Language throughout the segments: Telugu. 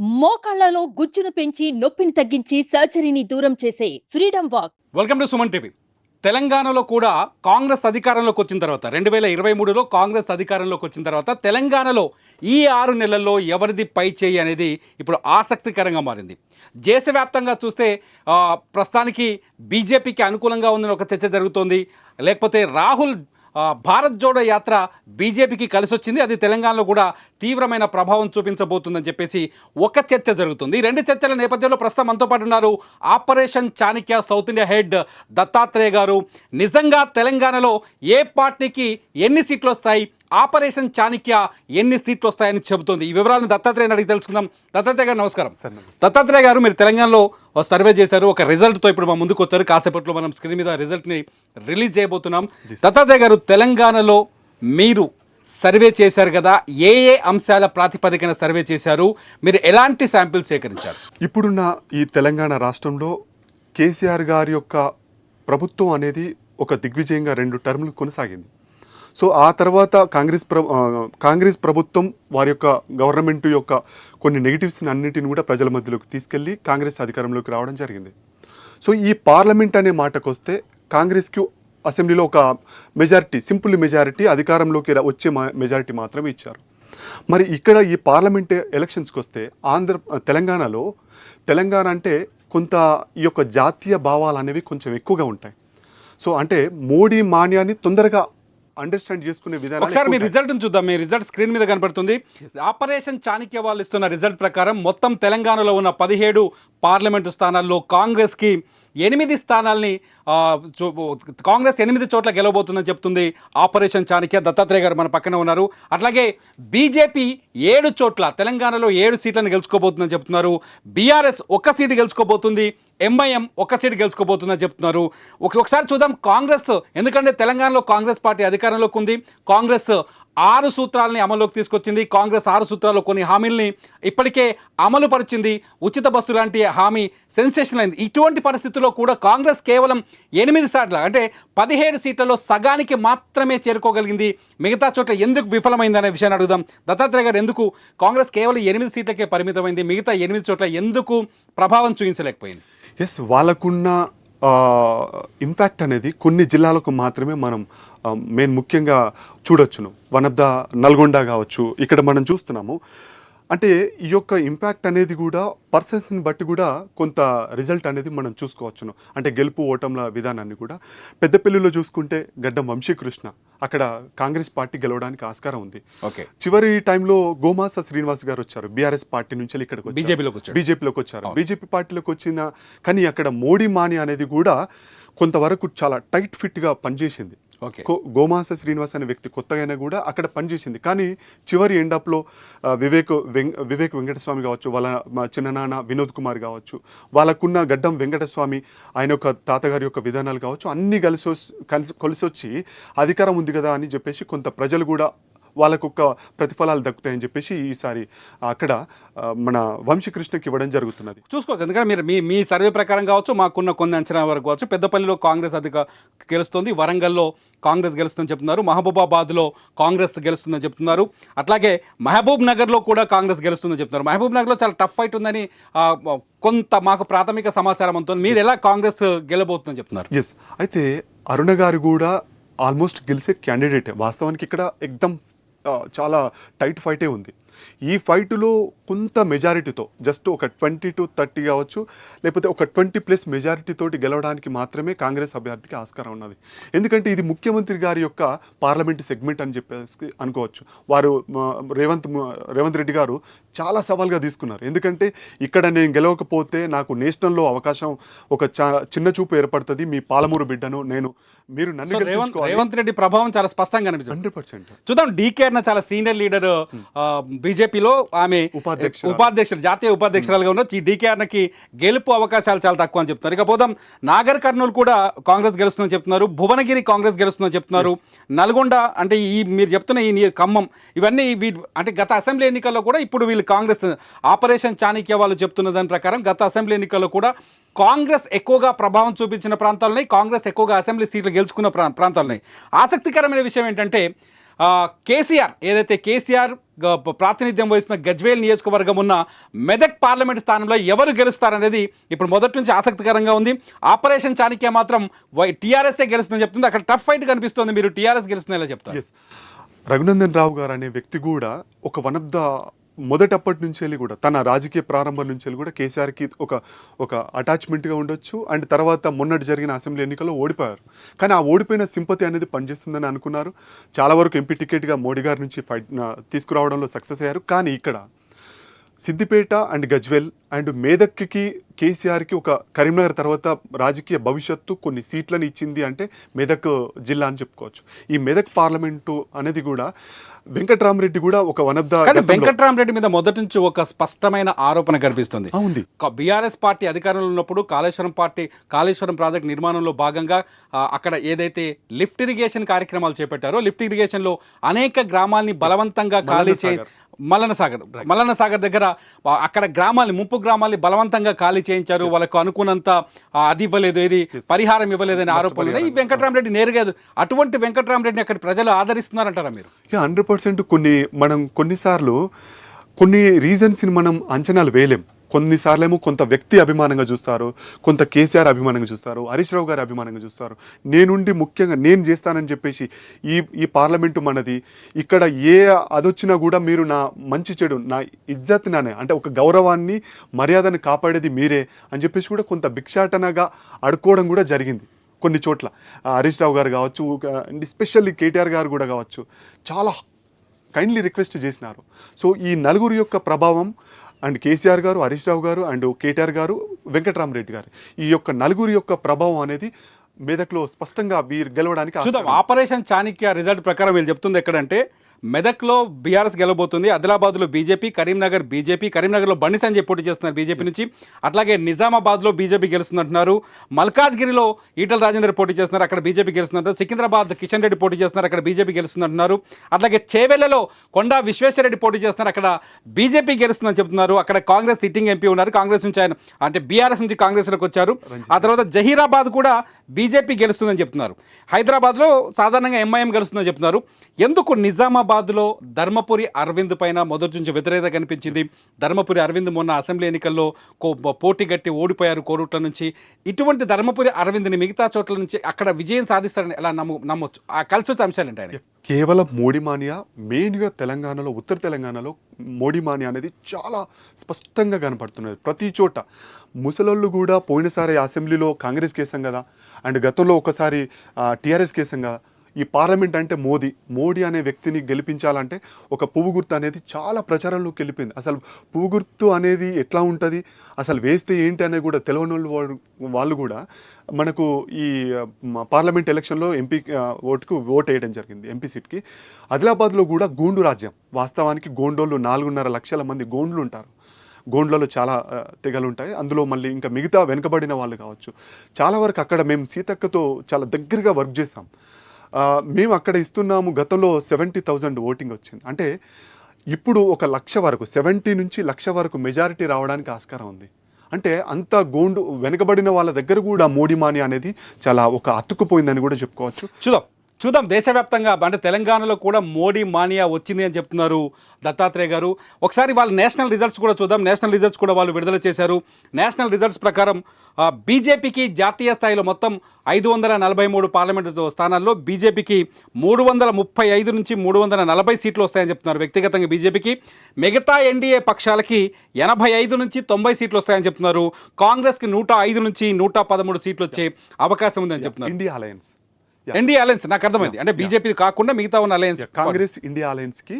మోకాళ్ళలో గుజ్జును పెంచి నొప్పిని తగ్గించి సర్జరీని దూరం చేసే freedom walk. Welcome to Suman TV. తెలంగాణలో కూడా కాంగ్రెస్ అధికారంలోకి వచ్చిన తర్వాత రెండు వేల ఇరవై మూడులో కాంగ్రెస్ అధికారంలోకి వచ్చిన తర్వాత తెలంగాణలో ఈ ఆరు నెలల్లో ఎవరిది పై చేయి అనేది ఇప్పుడు ఆసక్తికరంగా మారింది. దేశవ్యాప్తంగా చూస్తే ప్రస్తుతానికి బీజేపీకి అనుకూలంగా ఉందని ఒక చర్చ జరుగుతోంది. లేకపోతే రాహుల్ భారత్ జోడో యాత్ర బీజేపీకి కలిసి వచ్చింది అది తెలంగాణలో కూడా తీవ్రమైన ప్రభావం చూపించబోతుందని చెప్పేసి ఒక చర్చ జరుగుతుంది. రెండు చర్చల నేపథ్యంలో ప్రస్తుతం మనతో పాటు ఉన్నారు operation Chanakya south India head Dattatreya garu. నిజంగా తెలంగాణలో ఏ పార్టీకి ఎన్ని సీట్లు వస్తాయి? ఆపరేషన్ చాణక్య ఎన్ని సీట్లు వస్తాయని చెబుతోంది. ఈ వివరాలను దత్తాత్రేయని అడిగి తెలుసుకుందాం. దత్తాత్రేయ గారు నమస్కారం. దత్తాత్రేయ గారు మీరు తెలంగాణలో సర్వే చేశారు. ఒక రిజల్ట్తో ఇప్పుడు మా ముందుకు వచ్చారు కాసేపట్లో మనం స్క్రీన్ మీద రిజల్ట్ని రిలీజ్ చేయబోతున్నాం. దత్తాత్రేయ గారు తెలంగాణలో మీరు సర్వే చేశారు కదా? ఏ ఏ అంశాల ప్రాతిపదికన సర్వే చేశారు? మీరు ఎలాంటి శాంపిల్ సేకరించారు? ఇప్పుడున్న ఈ తెలంగాణ రాష్ట్రంలో కేసీఆర్ గారి యొక్క ప్రభుత్వం అనేది ఒక దిగ్విజయంగా రెండు టర్ములు కొనసాగింది. సో ఆ తర్వాత కాంగ్రెస్ ప్ర కాంగ్రెస్ ప్రభుత్వం వారి యొక్క గవర్నమెంట్ యొక్క కొన్ని నెగిటివ్స్ని అన్నింటిని కూడా ప్రజల మధ్యలోకి తీసుకెళ్ళి కాంగ్రెస్ అధికారంలోకి రావడం జరిగింది. సో ఈ పార్లమెంట్ అనే మాటకు వస్తే కాంగ్రెస్కి అసెంబ్లీలో ఒక మెజారిటీ సింపుల్ మెజారిటీ అధికారంలోకి వచ్చే మా- మెజారిటీ మాత్రమే ఇచ్చారు. మరి ఇక్కడ ఈ పార్లమెంట్ ఎలక్షన్స్కి వస్తే ఆంధ్ర తెలంగాణలో తెలంగాణ అంటే కొంత ఈ యొక్క జాతీయ భావాలు అనేవి కొంచెం ఎక్కువగా ఉంటాయి. సో అంటే మోడీ మాన్యాన్ని తొందరగా అండర్స్టాండ్ చేసుకునే విధానం ఒకసారి మీ రిజల్ట్ చూద్దాం. మీ రిజల్ట్ స్క్రీన్ మీద కనపడుతుంది. ఆపరేషన్ చాణక్య వాళ్ళు ఇస్తున్న రిజల్ట్ ప్రకారం మొత్తం తెలంగాణలో ఉన్న పదిహేడు పార్లమెంటు స్థానాల్లో కాంగ్రెస్కి ఎనిమిది స్థానాల్ని కాంగ్రెస్ ఎనిమిది చోట్ల గెలవబోతుందని చెప్తుంది ఆపరేషన్ చాణక్య. దత్తాత్రేయ గారు మన పక్కన ఉన్నారు. అట్లాగే బీజేపీ ఏడు చోట్ల తెలంగాణలో ఏడు సీట్లను గెలుచుకోబోతుందని చెప్తున్నారు. బీఆర్ఎస్ ఒక్క సీటు గెలుచుకోబోతుంది. ఎంఐఎం ఒక్క సీటు గెలుచుకోబోతుందని చెప్తున్నారు. ఒకసారి చూద్దాం కాంగ్రెస్ ఎందుకంటే తెలంగాణలో కాంగ్రెస్ పార్టీ అధికారంలోకి ఉంది. కాంగ్రెస్ ఆరు సూత్రాలని అమల్లోకి తీసుకొచ్చింది. కాంగ్రెస్ ఆరు సూత్రాల్లో కొన్ని హామీల్ని ఇప్పటికే అమలు పరిచింది ఉచిత బస్సు లాంటి హామీ సెన్సేషన్ అయింది. ఇటువంటి పరిస్థితుల్లో కూడా కాంగ్రెస్ కేవలం ఎనిమిది సార్లు అంటే పదిహేడు సీట్లలో సగానికి మాత్రమే చేరుకోగలిగింది. మిగతా చోట్ల ఎందుకు విఫలమైంది అనే విషయాన్ని అడుగుదాం. దత్తాత్రేయ గారు ఎందుకు కాంగ్రెస్ కేవలం ఎనిమిది సీట్లకే పరిమితమైంది? మిగతా ఎనిమిది చోట్ల ఎందుకు ప్రభావం చూపించలేకపోయింది? ఎస్ వాళ్ళకున్న ఇంపాక్ట్ అనేది కొన్ని జిల్లాలకు మాత్రమే మనం మెయిన్ ముఖ్యంగా చూడొచ్చును. వన్ ఆఫ్ ద నల్గొండ కావచ్చు ఇక్కడ మనం చూస్తున్నాము. అంటే ఈ యొక్క ఇంపాక్ట్ అనేది కూడా పర్సన్స్ని బట్టి కూడా కొంత రిజల్ట్ అనేది మనం చూసుకోవచ్చును. అంటే గెలుపు ఓటంల విధానాన్ని కూడా. పెద్దపల్లిలో చూసుకుంటే గడ్డం వంశీకృష్ణ. అక్కడ కాంగ్రెస్ పార్టీ గెలవడానికి ఆస్కారం ఉంది. ఓకే. చివరి టైంలో గోమాస శ్రీనివాస్ గారు వచ్చారు. బీఆర్ఎస్ పార్టీ నుంచి ఇక్కడికి వచ్చారు. బీజేపీలోకి వచ్చాడు బీజేపీలోకి వచ్చారు. బీజేపీ పార్టీలోకి వచ్చిన కానీ అక్కడ మోడీ మాని అనేది కూడా కొంతవరకు చాలా టైట్ ఫిట్గా పనిచేసింది. గోమాస శ్రీనివాస్ అనే వ్యక్తి కొత్తగా అయినా కూడా అక్కడ పనిచేసింది కానీ చివరి ఎండప్లో వివేక్ వెంక వివేక్ వెంకటస్వామి కావచ్చు వాళ్ళ మా చిన్ననాన్న వినోద్ కుమార్ కావచ్చు వాళ్ళకున్న గడ్డం వెంకటస్వామి ఆయన యొక్క తాతగారి యొక్క విధానాలు కావచ్చు అన్నీ కలిసి కలిసి కలిసి వచ్చి అధికారం ఉంది కదా అని చెప్పేసి కొంత ప్రజలు కూడా వాళ్ళకు ఒక ప్రతిఫలాలు దక్కుతాయని చెప్పేసి ఈసారి అక్కడ మన వంశీకృష్ణకి ఇవ్వడం జరుగుతున్నది. చూసుకోవచ్చు. ఎందుకంటే మీరు మీ మీ సర్వే ప్రకారం కావచ్చు మాకున్న కొన్ని అంచనా వరకు కావచ్చు. పెద్దపల్లిలో కాంగ్రెస్ అధిక గెలుస్తుంది వరంగల్లో కాంగ్రెస్ గెలుస్తుందని చెప్తున్నారు మహబూబాబాద్లో కాంగ్రెస్ గెలుస్తుందని చెప్తున్నారు. అట్లాగే మహబూబ్ నగర్లో కూడా కాంగ్రెస్ గెలుస్తుందని చెప్తున్నారు. మహబూబ్ నగర్లో చాలా టఫ్ ఫైట్ ఉందని కొంత మాకు ప్రాథమిక సమాచారం ఉంటుంది మీరు ఎలా కాంగ్రెస్ గెలబోతుందని చెప్తున్నారు? ఎస్ అయితే అరుణ గారు కూడా ఆల్మోస్ట్ గెలిచే క్యాండిడేట్. వాస్తవానికి ఇక్కడ ఎక్దమ్ ఆ, చాలా టైట్ ఫైటే ఉంది. ఈ ఫైట్లో కొంత మెజారిటీతో జస్ట్ ఒక ట్వంటీ టు థర్టీ కావచ్చు లేకపోతే ఒక ట్వంటీ ప్లస్ మెజారిటీ తోటి గెలవడానికి మాత్రమే కాంగ్రెస్ అభ్యర్థికి ఆస్కారం ఉన్నది. ఎందుకంటే ఇది ముఖ్యమంత్రి గారి యొక్క పార్లమెంట్ సెగ్మెంట్ అని చెప్పేసి అనుకోవచ్చు. వారు రేవంత్ రేవంత్ రెడ్డి గారు చాలా సవాల్గా తీసుకున్నారు. ఎందుకంటే ఇక్కడ నేను గెలవకపోతే నాకు నేషనల్లో అవకాశం ఒక చిన్న చూపు ఏర్పడుతుంది. మీ పాలమూరు బిడ్డను నేను మీరు నన్ను రేవంత్ రేవంత్ రెడ్డి ప్రభావం చాలా స్పష్టంగా కనిపిస్తుంది హండ్రెడ్ పర్సెంట్. చూద్దాం డీకే చాలా సీనియర్ లీడర్ బీజేపీలో ఆమె. ఉపాధ్యక్షులు జాతీయ ఉపాధ్యక్షురాలుగా ఉన్న ఈ డీకే అన్నకి గెలుపు అవకాశాలు చాలా తక్కువ అని చెప్తున్నారు. ఇక పోదాం నాగర్ కర్నూలు కూడా కాంగ్రెస్ గెలుస్తుందని చెప్తున్నారు. భువనగిరి కాంగ్రెస్ గెలుస్తుందని చెప్తున్నారు. నల్గొండ అంటే ఈ మీరు చెప్తున్న ఈ ఖమ్మం ఇవన్నీ వీ అంటే గత అసెంబ్లీ ఎన్నికల్లో కూడా ఇప్పుడు వీళ్ళు కాంగ్రెస్ ఆపరేషన్ చాణక్య వాళ్ళు చెప్తున్న దాని ప్రకారం గత అసెంబ్లీ ఎన్నికల్లో కూడా కాంగ్రెస్ ఎక్కువగా ప్రభావం చూపించిన ప్రాంతాలున్నాయి. కాంగ్రెస్ ఎక్కువగా అసెంబ్లీ సీట్లు గెలుచుకున్న ప్రా ప్రాంతాలున్నాయి. ఆసక్తికరమైన విషయం ఏంటంటే కేసీఆర్ ఏదైతే కేసీఆర్ ప్రాతినిధ్యం వహిస్తున్న గజ్వేల్ నియోజకవర్గం ఉన్న మెదక్ పార్లమెంట్ స్థానంలో ఎవరు గెలుస్తారనేది ఇప్పుడు మొదటి నుంచి ఆసక్తికరంగా ఉంది. ఆపరేషన్ చాణిక్య మాత్రం టీఆర్ఎస్ఏ గెలుస్తుందని చెప్తుంది. అక్కడ టఫ్ ఫైట్ కనిపిస్తుంది. మీరు టీఆర్ఎస్ గెలుస్తుందని ఎలా చెప్తారు రఘునందన్ రావు గారు అనే వ్యక్తి కూడా ఒక వన్ ఆఫ్ ద మొదటప్పటి నుంచి వెళ్ళి కూడా తన రాజకీయ ప్రారంభం నుంచి వెళ్ళి కూడా కేసీఆర్కి ఒక ఒక అటాచ్మెంట్గా ఉండొచ్చు. అండ్ తర్వాత మొన్నటి జరిగిన అసెంబ్లీ ఎన్నికల్లో ఓడిపోయారు. కానీ ఆ ఓడిపోయిన సింపతి అనేది పనిచేస్తుందని అనుకున్నారు. చాలా వరకు ఎంపీ టికెట్గా మోడీ గారి నుంచి ఫైట్ తీసుకురావడంలో సక్సెస్ అయ్యారు. కానీ ఇక్కడ సిద్దిపేట అండ్ గజ్వెల్ అండ్ మేదక్కి కేసీఆర్కి ఒక కరీంనగర్ తర్వాత రాజకీయ భవిష్యత్తు కొన్ని సీట్లను ఇచ్చింది అంటే మెదక్ జిల్లా అని చెప్పుకోవచ్చు. ఈ మెదక్ పార్లమెంటు అనేది కూడా వెంకట్రామరెడ్డి కూడా ఒక వన్ ఆఫ్ ద కానీ వెంకట్రామరెడ్డి మీద మొదటి నుంచి ఒక స్పష్టమైన ఆరోపణ కనిపిస్తుంది. బీఆర్ఎస్ పార్టీ అధికారంలో ఉన్నప్పుడు కాళేశ్వరం పార్టీ కాళేశ్వరం ప్రాజెక్ట్ నిర్మాణంలో భాగంగా అక్కడ ఏదైతే లిఫ్ట్ ఇరిగేషన్ కార్యక్రమాలు చేపట్టారో లిఫ్ట్ ఇరిగేషన్లో అనేక గ్రామాల్ని బలవంతంగా ఖాళీ చే సాగర్. మల్లన్న సాగర్. మల్లన్న సాగర్ దగ్గర అక్కడ గ్రామాల్ని ముంపు గ్రామాల్ని బలవంతంగా ఖాళీ చేయించారు. వాళ్ళకు అనుకున్నంత అది ఇవ్వలేదు ఇది పరిహారం ఇవ్వలేదని ఆరోపణలు. ఈ వెంకట్రామరెడ్డి నేరుగా అటువంటి వెంకట్రామరెడ్డిని అక్కడ ప్రజలు ఆదరిస్తున్నారంటారా మీరు? హండ్రెడ్ పర్సెంట్ కొన్ని మనం కొన్నిసార్లు కొన్ని రీజన్స్ని మనం అంచనాలు వేయలేం. కొన్నిసార్లు ఏమో కొంత వ్యక్తి అభిమానంగా చూస్తారు కొంత కేసీఆర్ అభిమానంగా చూస్తారు హరీష్ రావు గారు అభిమానంగా చూస్తారు. నేనుండి ముఖ్యంగా నేను చేస్తానని చెప్పేసి ఈ ఈ పార్లమెంటు మనది. ఇక్కడ ఏ అదొచ్చినా కూడా మీరు నా మంచి చెడు నా ఇజ్జత్ నానే అంటే ఒక గౌరవాన్ని మర్యాదను కాపాడేది మీరే అని చెప్పేసి కూడా కొంత భిక్షాటనగా అడుకోవడం కూడా జరిగింది కొన్ని చోట్ల. హరీష్ రావు గారు కావచ్చు అండ్ ఎస్పెషల్లీ కేటీఆర్ గారు కూడా కావచ్చు. చాలా కైండ్లీ రిక్వెస్ట్ చేసినారు. సో ఈ నలుగురు యొక్క ప్రభావం అండ్ కేసీఆర్ గారు హరీష్ రావు గారు అండ్ కేటీఆర్ గారు వెంకటరామరెడ్డి గారు ఈ యొక్క నలుగురు యొక్క ప్రభావం అనేది మెదక్లో స్పష్టంగా వీరు గెలవడానికి చూద్దాం. ఆపరేషన్ చాణక్య రిజల్ట్ ప్రకారం వీళ్ళు చెప్తుంది ఎక్కడంటే మెదక్లో బీఆర్ఎస్ గెలబోతుంది ఆదిలాబాద్లో బీజేపీ కరీంనగర్ బీజేపీ కరీంనగర్లో బండి సంజయ్ పోటీ చేస్తున్నారు బీజేపీ నుంచి. అట్లాగే నిజామాబాద్లో బీజేపీ గెలుస్తుందంటున్నారు. మల్కాజ్గిరిలో ఈటల రాజేందర్ పోటీ చేస్తున్నారు అక్కడ బీజేపీ గెలుస్తున్నారు సికింద్రాబాద్ కిషన్ రెడ్డి పోటీ చేస్తున్నారు అక్కడ బీజేపీ గెలుస్తుందంటున్నారు. అట్లాగే చేవెళ్ళలో కొండా విశ్వేశ్వరరెడ్డి పోటీ చేస్తున్నారు అక్కడ బీజేపీ గెలుస్తుందని చెప్తున్నారు. అక్కడ కాంగ్రెస్ సిట్టింగ్ ఎంపీ ఉన్నారు. కాంగ్రెస్ నుంచి ఆయన అంటే బీఆర్ఎస్ నుంచి కాంగ్రెస్లోకి వచ్చారు. ఆ తర్వాత జహీరాబాద్ కూడా బీజేపీ గెలుస్తుందని చెప్తున్నారు. హైదరాబాద్లో సాధారణంగా ఎంఐఎం గెలుస్తుందని చెప్తున్నారు. ఎందుకు నిజామాబాద్లో ధర్మపురి అరవింద్ పైన మొదటి నుంచి వ్యతిరేకత కనిపించింది? ధర్మపురి అరవింద్ మొన్న అసెంబ్లీ ఎన్నికల్లో కో- పోటీ గట్టి ఓడిపోయారు కోరుట్ల నుంచి. ఇటువంటి ధర్మపురి అరవింద్ని మిగతా చోట్ల నుంచి అక్కడ విజయం సాధిస్తారని ఎలా నమ్ము నమ్మొచ్చు? ఆ కలిసి వచ్చే అంశాలు ఏంటి కేవలం మోడీ మానియా మెయిన్గా తెలంగాణలో ఉత్తర తెలంగాణలో మోడీ మానియా అనేది చాలా స్పష్టంగా కనపడుతున్నది. ప్రతి చోట ముసలోళ్ళు కూడా పోయినసారి అసెంబ్లీలో కాంగ్రెస్ కేసాం కదా అండ్ గతంలో ఒకసారి టీఆర్ఎస్ కేసంగా ఈ పార్లమెంట్ అంటే మోదీ. మోడీ అనే వ్యక్తిని గెలిపించాలంటే ఒక పువ్వు గుర్తు అనేది చాలా ప్రచారంలోకి వెళ్ళిపోయింది. అసలు పువ్వు గుర్తు అనేది ఎట్లా ఉంటుంది? అసలు వేస్తే ఏంటి అనేది కూడా తెలియని వాళ్ళు వాళ్ళు కూడా మనకు ఈ పార్లమెంట్ ఎలక్షన్లో ఎంపీ ఓటుకు ఓట్ వేయడం జరిగింది ఎంపీ సీట్కి. ఆదిలాబాద్లో కూడా గోండు రాజ్యం. వాస్తవానికి గోండోళ్ళు నాలుగున్నర లక్షల మంది గోండ్లు ఉంటారు. గోండ్లలో చాలా తెగలు ఉంటాయి అందులో మళ్ళీ ఇంకా మిగతా వెనుకబడిన వాళ్ళు కావచ్చు. చాలా వరకు అక్కడ మేము సీతక్కతో చాలా దగ్గరగా వర్క్ చేసాం మేము అక్కడ ఇస్తున్నాము గతంలో సెవెంటీ థౌజండ్ ఓటింగ్ వచ్చింది. అంటే ఇప్పుడు ఒక లక్ష వరకు సెవెంటీ నుంచి లక్ష వరకు మెజారిటీ రావడానికి ఆస్కారం ఉంది. అంటే అంత గోండు వెనుకబడిన వాళ్ళ దగ్గర కూడా మోడీ మాని అనేది చాలా ఒక అతుక్కుపోయిందని కూడా చెప్పుకోవచ్చు. చూద్దాం. చూద్దాం దేశవ్యాప్తంగా అంటే తెలంగాణలో కూడా మోడీ మానియా వచ్చింది అని చెప్తున్నారు దత్తాత్రేయ గారు. ఒకసారి వాళ్ళ నేషనల్ రిజల్ట్స్ కూడా చూద్దాం. నేషనల్ రిజల్ట్స్ కూడా వాళ్ళు విడుదల చేశారు. నేషనల్ రిజల్ట్స్ ప్రకారం బీజేపీకి జాతీయ స్థాయిలో మొత్తం ఐదు వందల నలభై మూడు పార్లమెంటు స్థానాల్లో బీజేపీకి మూడు వందల ముప్పై ఐదు నుంచి మూడు వందల నలభై సీట్లు వస్తాయని చెప్తున్నారు వ్యక్తిగతంగా బీజేపీకి. మిగతా ఎన్డీఏ పక్షాలకి ఎనభై ఐదు నుంచి తొంభై సీట్లు వస్తాయని చెప్తున్నారు. కాంగ్రెస్కి నూట ఐదు నుంచి నూట పదమూడు సీట్లు వచ్చే అవకాశం ఉందని చెప్తున్నారు. ఇండియా అలయన్స్ ఎన్డీ అలయన్స్ నాకు అర్థమైంది. అంటే బీజేపీ కాకుండా మిగతా ఉన్న అలయన్స్ కాంగ్రెస్ ఇండియా అలయన్స్కి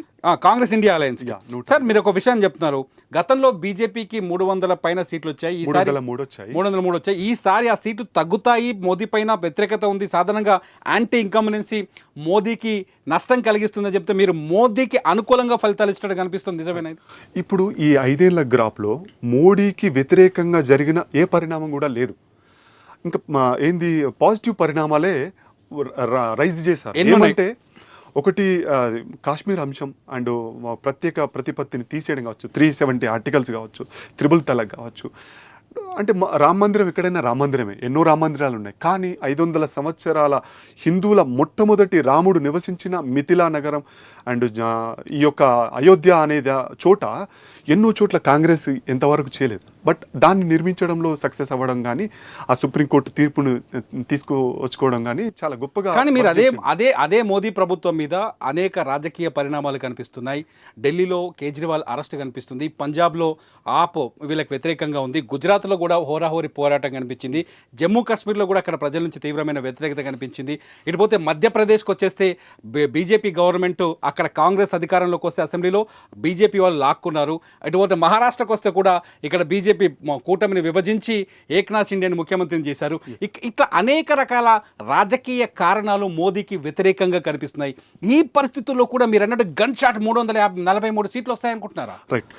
కాంగ్రెస్ ఇండియా అలయన్స్ సార్ మీరు ఒక విషయం చెప్తున్నారు. గతంలో బీజేపీకి మూడు వందల పైన సీట్లు వచ్చాయి. ఈసారి మూడు వచ్చాయి. మూడు వందల మూడు వచ్చాయి. ఈసారి ఆ సీట్లు తగ్గుతాయి. మోదీ పైన వ్యతిరేకత ఉంది. సాధారణంగా యాంటీ ఇన్కమ్బెన్సీ మోదీకి నష్టం కలిగిస్తుందని చెప్తే మీరు మోదీకి అనుకూలంగా ఫలితాలు ఇచ్చినట్టు కనిపిస్తుంది. నిజమేనా? ఇప్పుడు ఈ ఐదేళ్ళ గ్రాఫ్లో మోడీకి వ్యతిరేకంగా జరిగిన ఏ పరిణామం కూడా లేదు. ఇంకా ఏంది పాజిటివ్ పరిణామాలే రైజ్ చేశారు? ఏమంటే ఒకటి కాశ్మీర్ అంశం అండ్ ప్రత్యేక ప్రతిపత్తిని తీసేయడం కావచ్చు త్రీ సెవెంటీ ఆర్టికల్స్ కావచ్చు త్రిబుల్ తలక్ కావచ్చు. అంటే రామ మందిరం ఎక్కడైనా రామ మందిరమే ఎన్నో రామ మందిరాలు ఉన్నాయి. కానీ ఐదు వందల సంవత్సరాల హిందువుల మొట్టమొదటి రాముడు నివసించిన మిథిలా నగరం అండ్ ఈ యొక్క అయోధ్య అనే దా- చోట ఎన్నో చోట్ల కాంగ్రెస్ ఎంతవరకు చేయలేదు. బట్ దాన్ని నిర్మించడంలో సక్సెస్ అవ్వడం కానీ ఆ సుప్రీంకోర్టు తీర్పును తీసుకువచ్చుకోవడం కానీ చాలా గొప్పగా కానీ మీరు అదే. అదే అదే మోదీ ప్రభుత్వం మీద అనేక రాజకీయ పరిణామాలు కనిపిస్తున్నాయి. ఢిల్లీలో కేజ్రీవాల్ అరెస్ట్ కనిపిస్తుంది. పంజాబ్లో ఆప్ వీళ్ళకి వ్యతిరేకంగా ఉంది. గుజరాత్లో కూడా హోరాహోరీ పోరాటం కనిపించింది. జమ్మూ కాశ్మీర్లో కూడా అక్కడ ప్రజల నుంచి తీవ్రమైన వ్యతిరేకత కనిపించింది. ఇటుపోతే మధ్యప్రదేశ్కి వచ్చేస్తే బీజేపీ గవర్నమెంట్ అక్కడ కాంగ్రెస్ అధికారంలోకి వస్తే అసెంబ్లీలో బీజేపీ వాళ్ళు లాక్కున్నారు. ఇటుపోతే మహారాష్ట్రకు వస్తే కూడా ఇక్కడ బీజేపీ కూటమిని విభజించి ఏక్నాథ్ షిండేని ముఖ్యమంత్రిని చేశారు. ఇట్లా అనేక రకాల రాజకీయ కారణాలు మోదీకి వ్యతిరేకంగా కనిపిస్తున్నాయి. ఈ పరిస్థితుల్లో కూడా మీరు అన్నట్టు గన్ షాట్ మూడు వందల యాభై నలభై మూడు సీట్లు వస్తాయనుకుంటున్నారా? రైట్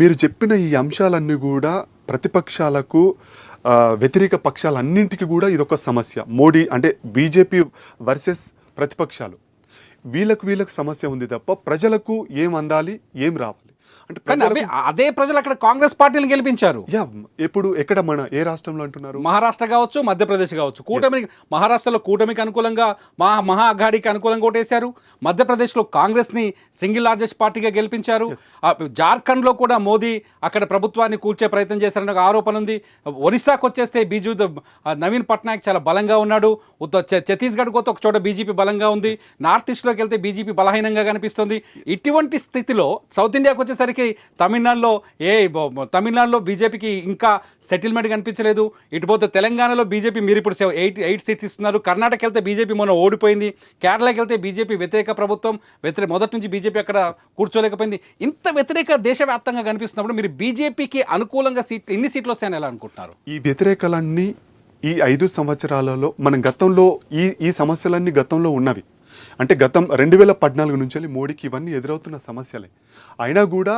మీరు చెప్పిన ఈ అంశాలన్నీ కూడా ప్రతిపక్షాలకు వ్యతిరేక పక్షాలన్నింటికి కూడా ఇదొక సమస్య. మోడీ అంటే బీజేపీ వర్సెస్ ప్రతిపక్షాలు. వీళ్ళకు వీళ్ళకు సమస్య ఉంది తప్ప ప్రజలకు ఏం అందాలి ఏం రావాలి? అంటే కానీ అవే ప్రజలకు- అదే ప్రజలు అక్కడ కాంగ్రెస్ పార్టీని గెలిపించారు. యా ఎప్పుడు ఎక్కడ మన ఏ రాష్ట్రంలో అంటున్నారు? మహారాష్ట్ర కావచ్చు మధ్యప్రదేశ్ కావచ్చు. కూటమి మహారాష్ట్రలో కూటమికి అనుకూలంగా మహా మహా అఘాడికి అనుకూలంగా ఓటేశారు. మధ్యప్రదేశ్లో కాంగ్రెస్ని సింగిల్ లార్జెస్ట్ పార్టీగా గెలిపించారు. జార్ఖండ్లో కూడా మోదీ అక్కడ ప్రభుత్వాన్ని కూల్చే ప్రయత్నం చేశారని ఒక ఆరోపణ ఉంది. ఒరిస్సాకు వచ్చేస్తే బీజు నవీన్ పట్నాయక్ చాలా బలంగా ఉన్నాడు. ఉత్త ఛ- ఛత్తీస్గఢ్కి పోతే ఒక చోట బీజేపీ బలంగా ఉంది. నార్త్ ఈస్ట్లోకి వెళ్తే బీజేపీ బలహీనంగా కనిపిస్తుంది. ఇటువంటి స్థితిలో సౌత్ ఇండియాకి వచ్చేసరికి తమిళనాడులో ఏ తమిళనాడులో బీజేపీకి ఇంకా సెటిల్మెంట్ కనిపించలేదు. ఇటుపోతే తెలంగాణలో బీజేపీ మీరు ఇప్పుడు ఎయిట్ ఎయిట్ సీట్స్ ఇస్తున్నారు. కర్ణాటక వెళ్తే బీజేపీ మొన్న ఓడిపోయింది. కేరళకి వెళ్తే బీజేపీ వ్యతిరేక ప్రభుత్వం. వ్యతిరేక మొదటి నుంచి బీజేపీ అక్కడ కూర్చోలేకపోయింది. ఇంత వ్యతిరేక దేశవ్యాప్తంగా కనిపిస్తున్నప్పుడు మీరు బీజేపీకి అనుకూలంగా సీట్ ఎన్ని సీట్లు వస్తాయని ఎలా అనుకుంటున్నారు? ఈ వ్యతిరేకలన్నీ ఈ ఐదు సంవత్సరాలలో మనం గతంలో ఈ ఈ సమస్యలన్నీ గతంలో ఉన్నవి. అంటే గతం రెండు వేల పద్నాలుగు నుంచి వెళ్ళి మోడీకి ఇవన్నీ ఎదురవుతున్న సమస్యలే. అయినా కూడా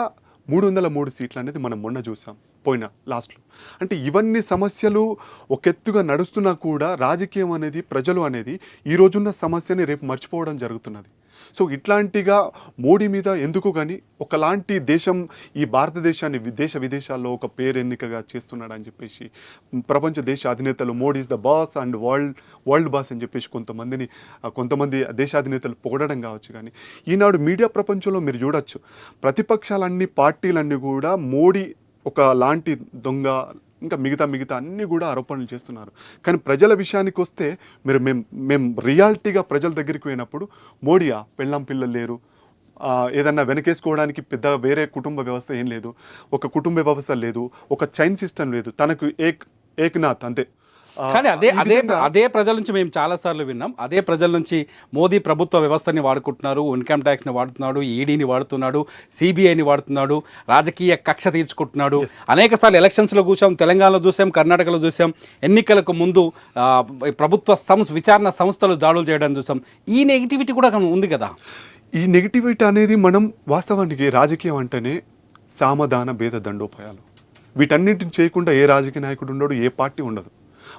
మూడు వందల మూడు సీట్లు అనేది మనం మొన్న చూసాం పోయిన లాస్ట్లో. అంటే ఇవన్నీ సమస్యలు ఒక ఎత్తుగా నడుస్తున్నా కూడా రాజకీయం అనేది ప్రజలు అనేది ఈ రోజున్న సమస్యని రేపు మర్చిపోవడం జరుగుతున్నది. సో ఇట్లాంటిగా మోడీ మీద ఎందుకు కానీ ఒకలాంటి దేశం ఈ భారతదేశాన్ని వి- దేశ విదేశాల్లో ఒక పేరు ఎన్నికగా చేస్తున్నాడు అని చెప్పేసి ప్రపంచ దేశ అధినేతలు Modi is the boss and world world boss అని చెప్పేసి కొంతమందిని కొంతమంది దేశాధినేతలు పొగడడం కావచ్చు కానీ ఈనాడు మీడియా ప్రపంచంలో మీరు చూడొచ్చు. ప్రతిపక్షాలన్నీ పార్టీలన్నీ కూడా మోడీ ఒక లాంటి దొంగ ఇంకా మిగతా మిగతా అన్నీ కూడా ఆరోపణలు చేస్తున్నారు. కానీ ప్రజల విషయానికి వస్తే మీరు మేము మేము రియాలిటీగా ప్రజల దగ్గరికి పోయినప్పుడు మోడీయా పెళ్ళాం పిల్లలు లేరు. ఏదన్నా వెనకేసుకోవడానికి పెద్ద వేరే కుటుంబ వ్యవస్థ ఏం లేదు. ఒక కుటుంబ వ్యవస్థ లేదు. ఒక చైన్ సిస్టమ్ లేదు. తనకు ఏక్ ఏక్నాథ్ అంతే. కానీ అదే అదే అదే ప్రజల నుంచి మేము చాలాసార్లు విన్నాం. అదే ప్రజల నుంచి మోదీ ప్రభుత్వ వ్యవస్థని వాడుకుంటున్నారు ఇన్కమ్ ట్యాక్స్ని వాడుతున్నాడు ఈడీని వాడుతున్నాడు సిబిఐని వాడుతున్నాడు రాజకీయ కక్ష తీర్చుకుంటున్నాడు. అనేక సార్లు ఎలక్షన్స్లో చూసాం తెలంగాణలో చూసాం కర్ణాటకలో చూసాం ఎన్నికలకు ముందు ప్రభుత్వ సంస్థ విచారణ సంస్థలు దాడులు చేయడం చూసాం. ఈ నెగిటివిటీ కూడా ఉంది కదా? ఈ నెగిటివిటీ అనేది మనం వాస్తవానికి రాజకీయం అంటేనే సామధాన భేద దండోపాయాలు. వీటన్నిటిని చేయకుండా ఏ రాజకీయ నాయకుడు ఉండడు ఏ పార్టీ ఉండదు.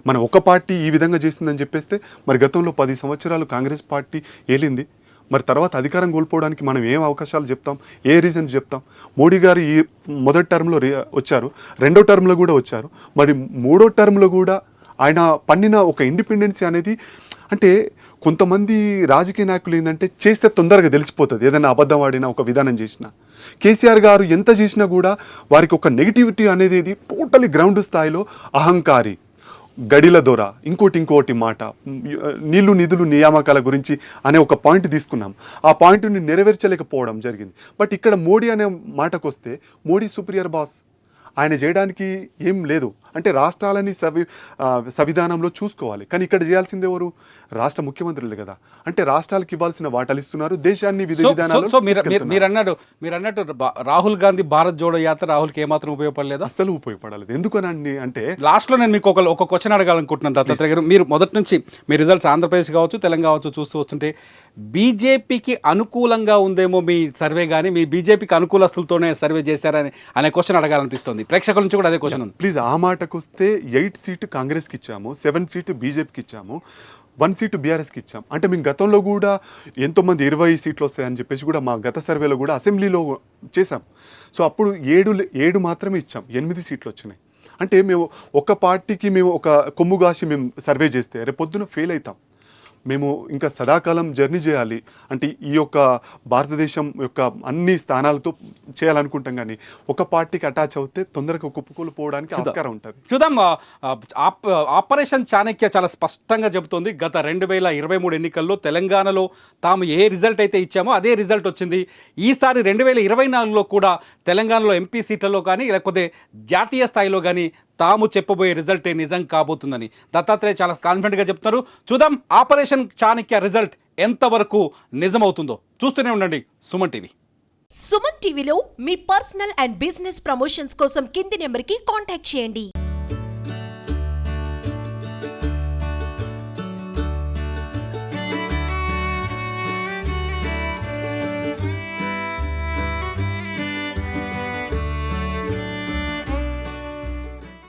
మన ఒక పార్టీ ఈ విధంగా చేసిందని చెప్పేస్తే మరి గతంలో పది సంవత్సరాలు కాంగ్రెస్ పార్టీ ఏలింది. మరి తర్వాత అధికారం కోల్పోవడానికి మనం ఏం అవకాశాలు చెప్తాం? ఏ రీజన్స్ చెప్తాం? మోడీ గారు ఈ మొదటి టర్మ్లో వచ్చారు. రెండో టర్మ్లో కూడా వచ్చారు. మరి మూడో టర్మ్లో కూడా ఆయన పన్నిన ఒక ఇండిపెండెన్సీ అనేది అంటే కొంతమంది రాజకీయ నాయకులు ఏంటంటే చేస్తే తొందరగా తెలిసిపోతుంది. ఏదైనా అబద్ధం ఆడినా ఒక విధానం చేసినా. కేసీఆర్ గారు ఎంత చేసినా కూడా వారికి ఒక నెగిటివిటీ అనేది ఇది టోటలీ గ్రౌండ్ స్థాయిలో అహంకారి. గడిల దొర ఇంకోటి ఇంకోటి మాట నీళ్ళు నిధులు నియామకాల గురించి అనే ఒక పాయింట్ తీసుకున్నాం. ఆ పాయింట్ని నెరవేర్చలేకపోవడం జరిగింది. బట్ ఇక్కడ మోడీ అనే మాటకు వస్తే మోడీ సుప్రియర్ బాస్ ఆయన చేయడానికి ఏం లేదు. అంటే రాష్ట్రాలని సవి సంవిధానంలో చూసుకోవాలి. కానీ ఇక్కడ చేయాల్సింది ఎవరు? రాష్ట్ర ముఖ్యమంత్రులు కదా. అంటే రాష్ట్రాలకు ఇవ్వాల్సిన వాటాలు ఇస్తున్నారు. దేశాన్ని విధి సో- సో విధానాలు సో మీరు అన్నాడు మీరు అన్నట్టు రాహుల్ గాంధీ భారత్ జోడో యాత్ర రాహుల్కి ఏమాత్రం ఉపయోగపడలేదా? అస్సలు ఉపయోగపడాలి ఎందుకనండి అంటే లాస్ట్లో నేను మీకు ఒక ఒక క్వశ్చన్ అడగాలనుకుంటున్నాను దత్తాత్రేయ గారు. మీరు మొదటి నుంచి మీ రిజల్ట్స్ ఆంధ్రప్రదేశ్ కావచ్చు తెలంగాణ కావచ్చు చూస్తూ వస్తుంటే బీజేపీకి అనుకూలంగా ఉందేమో మీ సర్వే కానీ మీ బీజేపీకి అనుకూలస్తులతోనే సర్వే చేశారని అనే క్వశ్చన్ అడగాలనిపిస్తుంది. ప్రేక్షకుల నుంచి కూడా అదే క్వశ్చన్ ఉంది. ప్లీజ్ ఆ మాటకు వస్తే ఎయిట్ సీటు కాంగ్రెస్కి ఇచ్చాము సెవెన్ సీటు బీజేపీకి ఇచ్చాము వన్ సీటు బీఆర్ఎస్కి ఇచ్చాం అంటే మేము గతంలో కూడా ఎంతోమంది ఇరవై సీట్లు వస్తాయని చెప్పేసి కూడా మా గత సర్వేలో కూడా అసెంబ్లీలో చేశాం. సో అప్పుడు ఏడు ఏడు మాత్రమే ఇచ్చాం ఎనిమిది సీట్లు వచ్చినాయి అంటే మేము ఒక పార్టీకి మేము ఒక కొమ్ము కాసి మేము సర్వే చేస్తే రేపు పొద్దున ఫెయిల్ అవుతాం మేము ఇంకా సదాకాలం జర్నీ చేయాలి. అంటే ఈ యొక్క భారతదేశం యొక్క అన్ని స్థానాలతో చేయాలనుకుంటాం కానీ ఒక పార్టీకి అటాచ్ అవుతే తొందరగా కుప్పుకోలు పోవడానికి ఆస్కారం ఉంటుంది. చూద్దాం. ఆపరేషన్ చాణక్య చాలా స్పష్టంగా చెబుతోంది. గత రెండు వేల ఇరవై మూడు ఎన్నికల్లో తెలంగాణలో తాము ఏ రిజల్ట్ అయితే ఇచ్చామో అదే రిజల్ట్ వచ్చింది. ఈసారి రెండు వేల ఇరవై నాలుగులో కూడా తెలంగాణలో ఎంపీ సీట్లలో కానీ లేకపోతే జాతీయ స్థాయిలో కానీ తాము చెప్పబోయే రిజల్టే నిజం కాబోతుందని. దత్తాత్రేయ చాలా కాన్ఫిడెంట్గా చెప్తున్నారు. చూద్దాం ఆపరేషన్ చాణక్య రిజల్ట్ ఎంతవరకు నిజమవుతుందో. చూస్తూనే ఉండండి సుమన్ టీవీ. సుమన్ టీవీలో మీ పర్సనల్ అండ్ బిజినెస్ ప్రమోషన్స్ కోసం కింది నెంబర్కి కాంటాక్ట్ చేయండి.